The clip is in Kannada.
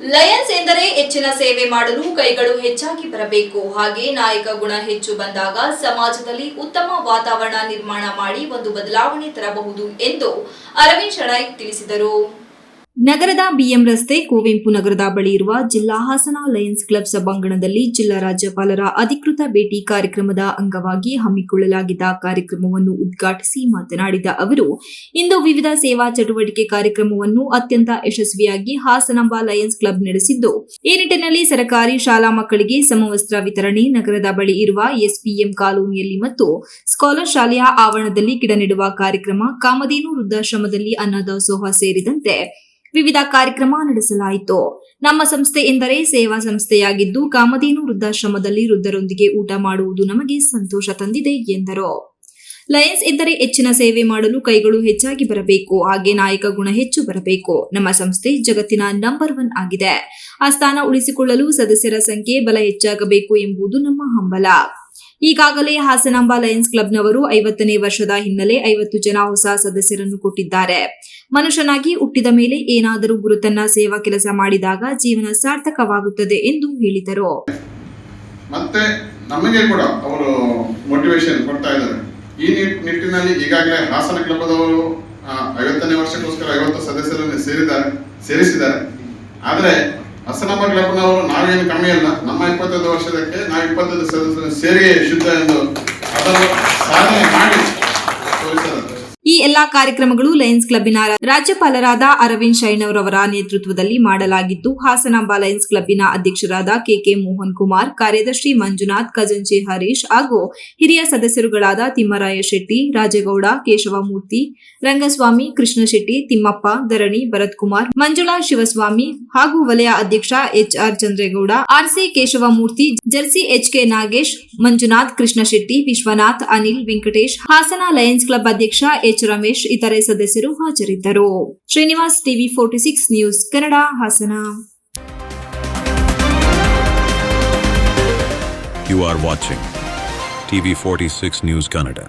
ಲಯನ್ಸ್ ಎಂದರೆ ಹೆಚ್ಚಿನ ಸೇವೆ ಮಾಡಲು ಕೈಗಳು ಹೆಚ್ಚಾಗಿ ಬರಬೇಕು. ಹಾಗೆ ನಾಯಕ ಗುಣ ಹೆಚ್ಚು ಬಂದಾಗ ಸಮಾಜದಲ್ಲಿ ಉತ್ತಮ ವಾತಾವರಣ ನಿರ್ಮಾಣ ಮಾಡಿ ಒಂದು ಬದಲಾವಣೆ ತರಬಹುದು ಎಂದು ಅರವಿಂದ್ ಶೆಣೈ ತಿಳಿಸಿದರು. ನಗರದ ಬಿಎಂ ರಸ್ತೆ ಕುವೆಂಪು ನಗರದ ಬಳಿ ಇರುವ ಜಿಲ್ಲಾ ಹಾಸನ ಲಯನ್ಸ್ ಕ್ಲಬ್ ಸಭಾಂಗಣದಲ್ಲಿ ಜಿಲ್ಲಾ ರಾಜ್ಯಪಾಲರ ಅಧಿಕೃತ ಭೇಟಿ ಕಾರ್ಯಕ್ರಮದ ಅಂಗವಾಗಿ ಹಮ್ಮಿಕೊಳ್ಳಲಾಗಿದ್ದ ಕಾರ್ಯಕ್ರಮವನ್ನು ಉದ್ಘಾಟಿಸಿ ಮಾತನಾಡಿದ ಅವರು, ಇಂದು ವಿವಿಧ ಸೇವಾ ಚಟುವಟಿಕೆ ಕಾರ್ಯಕ್ರಮವನ್ನು ಅತ್ಯಂತ ಯಶಸ್ವಿಯಾಗಿ ಹಾಸನಾಂಬ ಲಯನ್ಸ್ ಕ್ಲಬ್ ನಡೆಸಿದ್ದು, ಈ ನಿಟ್ಟಿನಲ್ಲಿ ಸರ್ಕಾರಿ ಶಾಲಾ ಮಕ್ಕಳಿಗೆ ಸಮವಸ್ತ್ರ ವಿತರಣೆ, ನಗರದ ಬಳಿ ಇರುವ ಎಸ್ಪಿಎಂ ಕಾಲೋನಿಯಲ್ಲಿ ಮತ್ತು ಸ್ಕಾಲರ್ ಶಾಲೆಯ ಆವರಣದಲ್ಲಿ ಗಿಡ ನೆಡುವ ಕಾರ್ಯಕ್ರಮ, ಕಾಮಧೇನು ವೃದ್ಧಾಶ್ರಮದಲ್ಲಿ ಅನ್ನದಾಸೋಹ ಸೇರಿದಂತೆ ವಿವಿಧ ಕಾರ್ಯಕ್ರಮ ನಡೆಸಲಾಯಿತು. ನಮ್ಮ ಸಂಸ್ಥೆ ಎಂದರೆ ಸೇವಾ ಸಂಸ್ಥೆಯಾಗಿದ್ದು ಕಾಮಧೇನು ವೃದ್ಧಾಶ್ರಮದಲ್ಲಿ ವೃದ್ಧರೊಂದಿಗೆ ಊಟ ಮಾಡುವುದು ನಮಗೆ ಸಂತೋಷ ತಂದಿದೆ ಎಂದರು. ಲಯನ್ಸ್ ಎಂದರೆ ಹೆಚ್ಚಿನ ಸೇವೆ ಮಾಡಲು ಕೈಗಳು ಹೆಚ್ಚಾಗಿ ಬರಬೇಕು, ಹಾಗೆ ನಾಯಕ ಗುಣ ಹೆಚ್ಚು ಬರಬೇಕು. ನಮ್ಮ ಸಂಸ್ಥೆ ಜಗತ್ತಿನ ನಂಬರ್ ಒನ್ ಆಗಿದೆ. ಆ ಸ್ಥಾನ ಉಳಿಸಿಕೊಳ್ಳಲು ಸದಸ್ಯರ ಸಂಖ್ಯೆ ಬಲ ಹೆಚ್ಚಾಗಬೇಕು ಎಂಬುದು ನಮ್ಮ ಹಂಬಲ. ಈಗಾಗಲೇ ಹಾಸನಾಂಬ ಲಯನ್ಸ್ ಕ್ಲಬ್ನವರು ಐವತ್ತನೇ ವರ್ಷದ ಹಿನ್ನೆಲೆ ಐವತ್ತು ಜನ ಹೊಸ ಸದಸ್ಯರನ್ನು ಕೊಟ್ಟಿದ್ದಾರೆ. ಮನುಷ್ಯನಾಗಿ ಹುಟ್ಟಿದ ಮೇಲೆ ಏನಾದರೂ ಗುರುತನ್ನ ಸೇವಾ ಕೆಲಸ ಮಾಡಿದಾಗ ಜೀವನ ಸಾರ್ಥಕವಾಗುತ್ತದೆ ಎಂದು ಹೇಳಿದರು. ಮತ್ತೆ ನಮಗೆ ಕೂಡ ಅವರು ಮೋಟಿವೇಶನ್ ಕೊಡ್ತಾ ಇದ್ದಾರೆ. ಈ ನಿಟ್ಟಿನಲ್ಲಿ ಈಗಾಗಲೇ ಹಾಸನ ಕ್ಲಬ್ದವರು ಐವತ್ತನೇ ವರ್ಷಕ್ಕೋಸ್ಕರ ಐವತ್ತು ಸದಸ್ಯರನ್ನು ಸೇರಿದ್ದಾರೆ, ಸೇರಿಸಿದ್ದಾರೆ. ಆದರೆ ಹಸನಮ್ಮ ಕ್ಲಬ್ನವರು ನಾವೇನು ಕಮ್ಮಿ ಅಲ್ಲ ನಮ್ಮ ಇಪ್ಪತ್ತೈದು ವರ್ಷದಕ್ಕೆ ನಾವು ಇಪ್ಪತ್ತೈದು ಸದಸ್ಯರು ಸೇರಿ ಶುದ್ಧ ಎಂದು ಅದನ್ನು ಸಾಧನೆ ಮಾಡಿ. ಎಲ್ಲಾ ಕಾರ್ಯಕ್ರಮಗಳು ಲಯನ್ಸ್ ಕ್ಲಬ್ನ ರಾಜ್ಯಪಾಲರಾದ ಅರವಿಂದ್ ಶೈನವ್ರವರ ನೇತೃತ್ವದಲ್ಲಿ ಮಾಡಲಾಗಿದ್ದು, ಹಾಸನಾಂಬ ಲಯನ್ಸ್ ಕ್ಲಬ್ಬಿನ ಅಧ್ಯಕ್ಷರಾದ ಕೆಕೆ ಮೋಹನ್ ಕುಮಾರ್, ಕಾರ್ಯದರ್ಶಿ ಮಂಜುನಾಥ್, ಖಜಂಚಿ ಹರೀಶ್ ಹಾಗೂ ಹಿರಿಯ ಸದಸ್ಯರುಗಳಾದ ತಿಮ್ಮರಾಯ ಶೆಟ್ಟಿ, ರಾಜೇಗೌಡ, ಕೇಶವಮೂರ್ತಿ, ರಂಗಸ್ವಾಮಿ ಕೃಷ್ಣ ಶೆಟ್ಟಿ ತಿಮ್ಮಪ್ಪ, ಧರಣಿ ಭರತ್ ಕುಮಾರ್ ಮಂಜುಳಾ ಶಿವಸ್ವಾಮಿ ಹಾಗೂ ವಲಯ ಅಧ್ಯಕ್ಷ HR Chandregowda RC Keshavamurthy, Jersey HK Nagesh, Manjunath Krishna Shetty Vishwanath, Anil Venkatesh, Hassan Lions Club ಅಧ್ಯಕ್ಷ ಎಚ್ ರಮೇಶ್ ಇತರೆ ಸದಸ್ಯರು ಹಾಜರಿದ್ದರು Srinivas TV forty six news Kannada Hassan You are watching TV46 News Kannada.